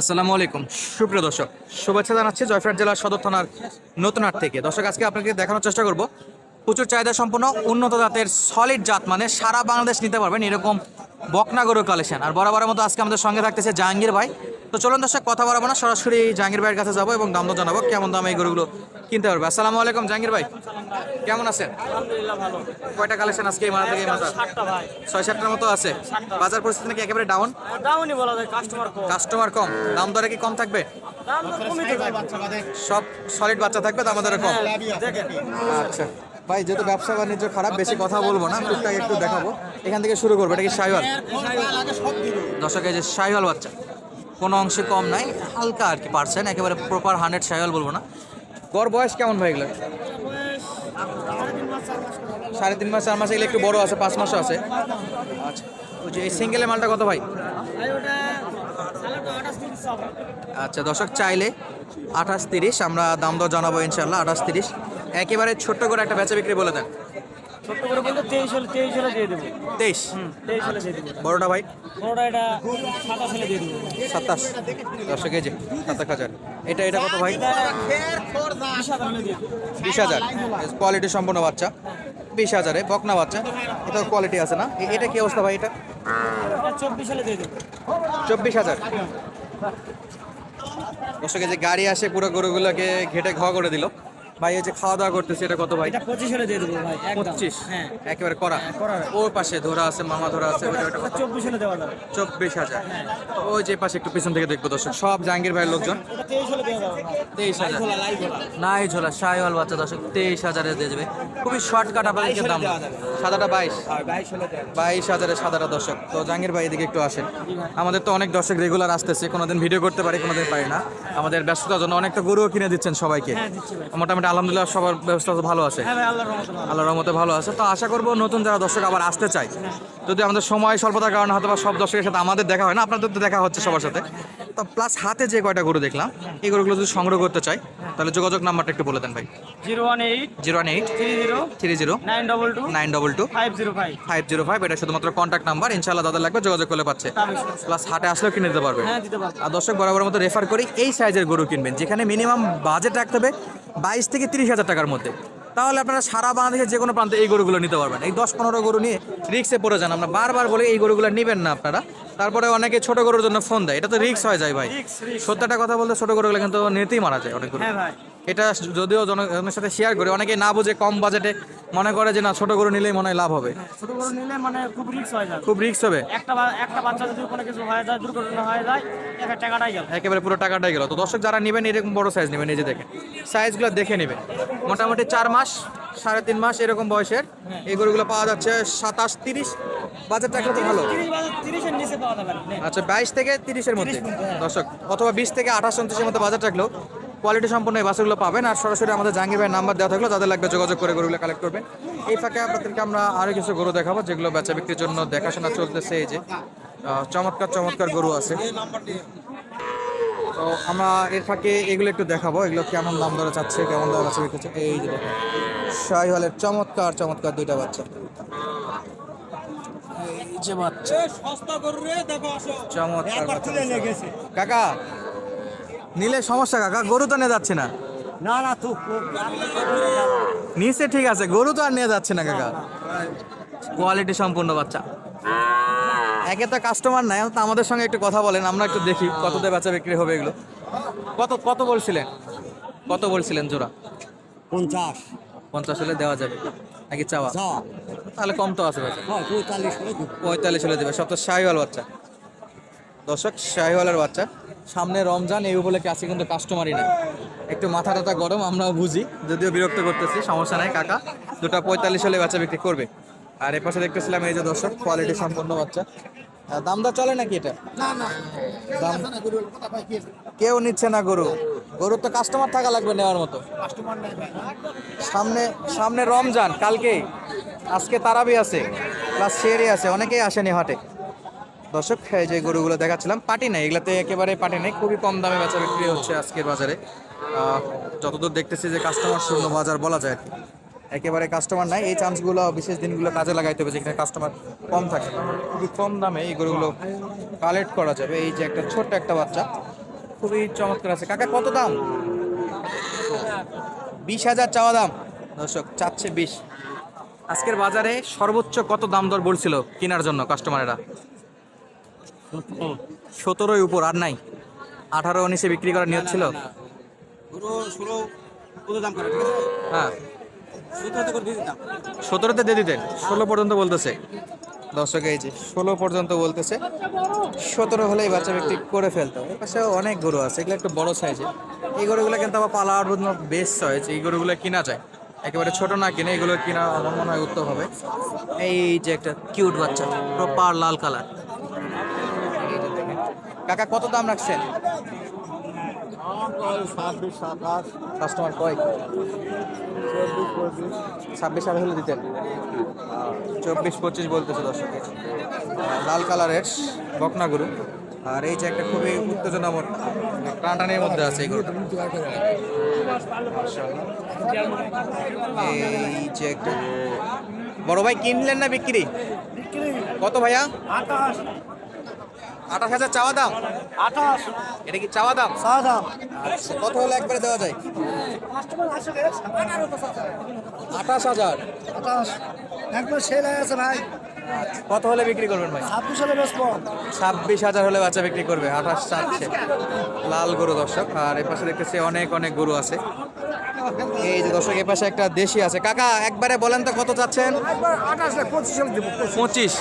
আসসালামু আলাইকুম। সুপ্রিয় দর্শক, শুভেচ্ছা জানাচ্ছি জয়ফ্রাট জেলার সদর থানার নতুন হাট থেকে। দর্শক, আজকে আপনাকে দেখানোর চেষ্টা করব, প্রচুর চাহিদা সম্পন্ন, উন্নত জাতের সলিড জাত মানে সারা বাংলাদেশ নিতে পারবেন এরকম বকনা গরুর কালেকশন আর বরাবরের মতো আজকে আমাদের সঙ্গে থাকতেছে জাহাঙ্গীর ভাই। তো চলুন দর্শক কথা বলাবো না সরাসরি জাহাঙ্গীর ভাইয়ের কাছে যাব এবং দাম দর জানাব কেমন দাম এই গরুগুলো কিনতে পারবে। আসসালামু আলাইকুম জাহাঙ্গীর ভাই। কেমন আছেন? কয়টা কালেকশন আজকে এই মাথা থেকে এই মাথা ছয় সাতটার মতো আছে। বাজার পরিস্থিতি নাকি একেবারে ডাউন দামই বলা যায় কাস্টমার কম। কাস্টমার কম। দাম দরে কি কম থাকবে? সব সলিড বাচ্চা থাকবে দাম দরে কম? আচ্ছা। ভাই, যেহেতু ব্যবসা বাণিজ্য খারাপ, বেশি কথা বলব না, টুকটাক একটু দেখাবো। এখান থেকে শুরু করব, এটা কি শাহিওয়াল? দর্শক, এই যে শাহিওয়াল বাচ্চা, কোনো অংশে কম নাই, হালকা আর কি পারছেন একেবারে প্রপার হান্ড্রেড শাহিওয়াল বলব না। গড় বয়স কেমন ভাই এগুলো সাড়ে তিন মাস, চার মাস, এগুলো একটু বড় আছে, পাঁচ মাসও আছে। আচ্ছা যে এই সিঙ্গেলের মালটা কত ভাই? আচ্ছা দর্শক, চাইলে আঠাশ তিরিশ, আমরা দাম দর জানাব ইনশাল্লাহ আঠাশ তিরিশ। একেবারে ছোট্ট করে একটা বেচা বিক্রি বলে দেন। ছোট্ট করে বলতে তেইশ হলে তেইশ হলে দিয়ে দেবো। তেইশ? তেইশ হলে দিয়ে দেবো। বড়টা ভাই? বড়টা এটা সাতাশ হলে দিয়ে দেবো। সাতাশ। হাজার। এটা এটা কত ভাই? বিশ হাজার কোয়ালিটি সম্পন্ন বাচ্চা। বিশ হাজারে বকনা বাচ্চা। এটা কোয়ালিটি আছে না? এটা কি অবস্থা ভাই এটা চব্বিশ হলে দিয়ে দেবো। চব্বিশ হাজার। দর্শক এই যে গাড়ি আসে পুরো গরুগুলোকে ঘেটে ঘ করে দিল। ভাই এই যে খাওয়া দাওয়া করতেছে এটা কত ভাই? এটা হলে দিয়ে দেবো ভাই একদম। পঁচিশ? হ্যাঁ। একেবারে করা। করা। ওর পাশে ধরা আছে মামা ধরা আছে হলে দেওয়া যাবে। চব্বিশ হাজার। ওই যে পাশে একটু পিছন থেকে দেখব দর্শক সব জাহাঙ্গীর ভাইয়ের লোকজন। হলে দেওয়া যাবে নাই ঝোলা শাহিওয়াল বাচ্চা দর্শক তেইশ হাজারে দিয়ে দেবে। খুবই শর্টকাট আপনাদেরকে দাম। সাদাটা বাইশ। আর বাইশ হলে হাজারে সাদাটা দর্শক। তো জাহাঙ্গীর ভাই এদিকে একটু আসেন। আমাদের তো অনেক দর্শক রেগুলার আসতেছে কোনোদিন ভিডিও করতে পারি কোনোদিন পারি না। আমাদের ব্যস্ততার জন্য অনেকটা গরুও কিনে দিচ্ছেন সবাইকে। হ্যাঁ মোটামুটি আলহামদুলিল্লাহ সবার ব্যবস্থা তো ভালো আছে। হ্যাঁ ভাই আল্লাহর রহমতে ভালো। আছে। তো আশা করব নতুন যারা দর্শক আবার আসতে চায় যদি আমাদের সময় স্বল্পতার কারণে হয়তো বা সব দর্শকের সাথে আমাদের দেখা হয় না আপনাদের তো দেখা হচ্ছে সবার সাথে। তো প্লাস হাতে যে কয়টা গরু দেখলাম এই গরুগুলো যদি সংগ্রহ করতে চাই তাহলে যোগাযোগ নাম্বারটা একটু বলে দেন ভাই। Zero one eight zero one eight three zero three zero nine double two nine double two five zero five. Five zero five এটা শুধুমাত্র কন্ট্যাক্ট নাম্বার ইনশাল্লাহ দাদা লাগবে যোগাযোগ করলে পাচ্ছে। প্লাস হাটে আসলেও কিনে দিতে পারবে। হ্যাঁ দিতে পারব। আর দর্শক বরাবর মতো রেফার করি এই সাইজের গরু কিনবেন যেখানে মিনিমাম বাজেট রাখতে হবে বাইশ থেকে তিরিশ হাজার টাকার মধ্যে। তাহলে আপনারা সারা বাংলাদেশের যে কোনো প্রান্তে এই গরুগুলো নিতে পারবেন। এই দশ পনেরো গরু নিয়ে রিক্সে পড়ে যান। আমরা বারবার বলে এই গরুগুলো নেবেন না আপনারা। তারপরে অনেকে ছোট গরুর জন্য ফোন দেয়। এটা তো রিক্স হয়ে যায় ভাই। সত্যটা কথা বলতে ছোট গরুগুলো কিন্তু নিতেই মারা যায় অনেক গরু। হ্যাঁ ভাই। এটা যদিও জনগণের সাথে শেয়ার করে অনেকে না বুঝে কম বাজেটে মনে করে যে না ছোট গরু নিলেই মনে হয় লাভ হবে। ছোট গরু নিলে মানে খুব রিস্ক হয়ে যাবে। খুব রিক্স হবে। একটা একটা বাচ্চা যদি কোনো কিছু হয়ে যায় দুর্ঘটনা হয়ে যায় টাকাটাই গেল। একেবারে পুরো টাকাটাই গেল। তো দর্শক যারা নেবেন এরকম বড় সাইজ নেবেন যে দেখেন সাইজগুলো দেখে নেবেন। মোটামুটি চার মাস সাড়ে তিন মাস এরকম বয়সের এই গরুগুলো পাওয়া যাচ্ছে সাতাশ তিরিশ। বাজার টাকা তো ভালো। আচ্ছা বাইশ থেকে তিরিশের মধ্যে। 30 হ্যাঁ। দর্শক অথবা বিশ থেকে আঠাশ উনত্রিশের মধ্যে বাজার থাকলেও কোয়ালিটি সম্পন্ন এই বাসগুলো পাবেন। আর সরাসরি আমাদের জাহাঙ্গীর ভাইয়ের নাম্বার দেওয়া থাকল যাদের লাগবে যোগাযোগ করে গরুগুলো কালেক্ট করবেন এই ফাঁকে আপনাদেরকে আমরা আরও কিছু গরু দেখাবো যেগুলো বেচা বিক্রির জন্য দেখাশোনা চলতেছে এই যে চমৎকার চমৎকার গরু আছে। তো আমরা এর ফাঁকে এগুলো একটু দেখাবো এগুলো কেমন দাম ধরে চাচ্ছে কেমন দাম আছে বিক্রি এই যে দেখেন। শাহিওয়ালের চমৎকার চমৎকার দুইটা বাচ্চা। এই যে বাচ্চা। চমৎকার। কাকা নিলে সমস্যা কাকা গরু তো নিয়ে যাচ্ছে না। না না তুই নিচে ঠিক আছে গরু তো আর নিয়ে যাচ্ছে না কাকা। কোয়ালিটি সম্পূর্ণ বাচ্চা। একে তো কাস্টমার নাই তো আমাদের সঙ্গে একটু কথা বলেন আমরা একটু দেখি কততে বেচা বিক্রি হবে এগুলো। কত কত বলছিলেন? কত বলছিলেন জোড়া? পঞ্চাশ। পঞ্চাশ হলে দেওয়া যাবে নাকি চাওয়া? তাহলে কম তো আছে বেচা হয়। পঁয়তাল্লিশ হলে দেবে সব তো শাহিওয়াল বাচ্চা। দর্শক শাহিওয়ালের বাচ্চা। সামনে রমজান এই উপলক্ষে আছে কিন্তু কাস্টমারই নাই। একটু মাথা টাথা গরম আমরাও বুঝি। যদিও বিরক্ত করতেছি সমস্যা নাই কাকা। দুটা পঁয়তাল্লিশ হলে বাচ্চা বিক্রি করবে। আর এ পাশে দেখতেছিলাম এই যে দর্শক কোয়ালিটি সম্পন্ন বাচ্চা। দাম দর চলে নাকি এটা? দাম কেউ নিচ্ছে না গরু। গরুর তো কাস্টমার থাকা লাগবে নেওয়ার মতো। সামনে সামনে রমজান কালকেই। আজকে তারাবি আছে প্লাস শেরি আছে অনেকেই আসেনি হাটে। দর্শক যে গরুগুলো দেখাচ্ছিলাম, পাটি নাই, এগুলাতে একেবারে পাটি নেই, খুবই কম দামে বেচা বিক্রি হচ্ছে আজকের বাজারে। যতদূর দেখতেছি যে কাস্টমার শূন্য বাজার বলা যায়। আর একেবারে কাস্টমার নাই, এই চান্সগুলো বিশেষ দিনগুলো কাজে লাগাইতে হবে যেখানে কাস্টমার কম থাকে। খুবই কম দামে এই গরুগুলো কালেক্ট করা যাবে। এই যে একটা ছোট্ট একটা বাচ্চা, খুবই চমৎকার আছে। কাকা, কত দাম? বিশ হাজার চাওয়া দাম। দর্শক, চাচ্ছে বিশ। আজকের বাজারে সর্বোচ্চ কত দাম দর বলছিল কেনার জন্য কাস্টমারেরা সতেরোই উপর আর নাই। আঠারো উনিশে বিক্রি করার নিয়ত ছিল? পুরো ষোলো কত দাম করে ঠিক আছে? হ্যাঁ। সতেরোতে দিয়ে দিতেন? ষোলো পর্যন্ত বলতেছে। দর্শক এই যে ষোলো পর্যন্ত বলতেছে। সতেরো হলেই বাচ্চা ব্যক্তি করে ফেলতো। এর পাশে অনেক গরু আছে এগুলো একটু বড় সাইজে এই গরুগুলো কিন্তু আবার পালার জন্য বেশ সাইজ এই গরুগুলো কিনা যায়। একেবারে ছোট না কিনে এগুলো কিনা আমার মনে হয় উত্তম হবে। এই যে একটা কিউট বাচ্চা প্রপার লাল কালার কাকা কত দাম রাখছেন? কাস্টমার কয়? ছাব্বিশ আড়াই হলে দিতেন। চব্বিশ পঁচিশ বলতেছে দর্শক। লাল কালারের বকনা গরু। আর এই যে একটা খুবই উত্তেজনামূলক টানটানের মধ্যে আছে এই গরুটা। এই যে একটা বড় ভাই কিনলেন না বিক্রি? কত ভাইয়া? আঠাশ হাজার চাওয়া দাম? আঠাশ। এটা কি চাওয়া দাম? চা দাম। আচ্ছা, কত হলে একবারে দেওয়া যায়? আঠাশ হাজার। আঠাশ। একবার সেল আছে ভাই। কত হলে বিক্রি করবেন ভাই? ছাব্বিশ হলে বেশ ছাব্বিশ হাজার হলে বাচ্চা বিক্রি করবে আঠাশ চাচ্ছে। লাল গরু দর্শক আর এ পাশে দেখতেছি অনেক অনেক গরু আছে। এই যে দর্শক এ পাশে একটা দেশি আছে। কাকা একবারে বলেন তো কত চাচ্ছেন? পঁচিশ।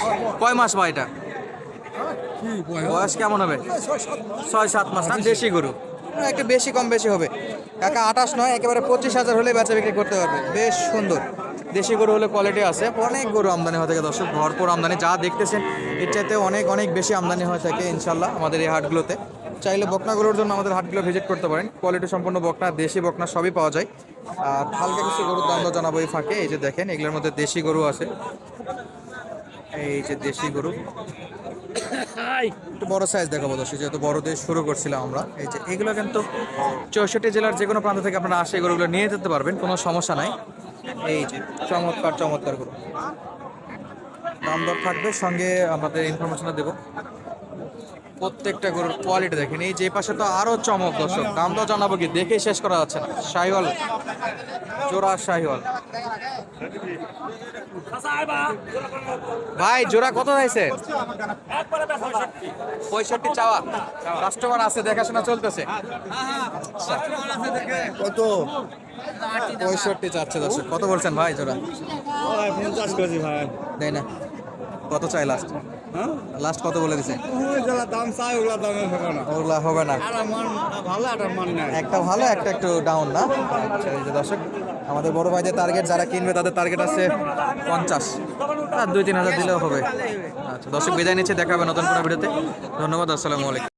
কয় মাস ভাই এটা? বয়স কেমন হবে? ছয় সাত মাস। না দেশি গরু। একটু বেশি কম বেশি হবে। কাকা আঠাশ নয় একেবারে পঁচিশ হাজার হলে বেচা বিক্রি করতে পারবে। বেশ সুন্দর। দেশি গরু হলে কোয়ালিটি আছে। অনেক গরু আমদানি হয়ে থাকে দর্শক ভরপুর আমদানি। যা দেখতেছেন এর চাইতে অনেক অনেক বেশি আমদানি হয়ে থাকে ইনশাল্লাহ আমাদের এই হাটগুলোতে। চাইলে বকনা গরুর জন্য আমাদের হাটগুলো ভিজিট করতে পারেন। কোয়ালিটি সম্পন্ন বকনা দেশি বকনা সবই পাওয়া যায়। আর হালকা কিছু গরুর দাম জানাব এই ফাঁকে। এই যে দেখেন এগুলোর মধ্যে দেশি গরু আছে। এই যে দেশি গরু। একটু বড় সাইজ দেখাবো দর্শক, যেহেতু বড় দিয়ে শুরু করছিলাম আমরা। এই যে এগুলো কিন্তু চৌষট্টি জেলার যে কোনো প্রান্ত থেকে আপনারা আসে এগুলো নিয়ে যেতে পারবেন, কোনো সমস্যা নাই। এই যে চমৎকার চমৎকার গরু। দাম থাকবে, সঙ্গে আমাদের ইনফরমেশনটা দেবো। প্রত্যেকটা গরুর কোয়ালিটি দেখেন। এই যে পাশে তো আরও চমক দর্শক। দাম দর জানাব কি? দেখে শেষ করা যাচ্ছে না। শাহিওয়াল। জোড়া শাহিওয়াল। ভাই জোড়া কত হয়েছে? পঁয়ষট্টি চাওয়া। কাস্টমার আছে দেখাশোনা চলতেছে। কত? পঁয়ষট্টি চাচ্ছে দর্শক। কত বলছেন ভাই জোড়া? পঞ্চাশ কেজি ভাই। দেয় না। কত চাই লাস্ট হ্যাঁ? লাস্ট কত বলে দিছে? যারা দাম চাই ওগুলা দামে হবে না। ওগুলা হবে না। আর মান ভালো আর মান না একটা ভালো একটা একটু ডাউন না? আচ্ছা এই যে দর্শক আমাদের বড় ভাইদের টার্গেট যারা কিনবে তাদের টার্গেট আছে পঞ্চাশ। আর দুই তিন হাজার দিলেও হবে। আচ্ছা দর্শক বিদায় নিচ্ছে দেখাবে নতুন কোনো ভিডিওতে। ধন্যবাদ আসসালামু আলাইকুম।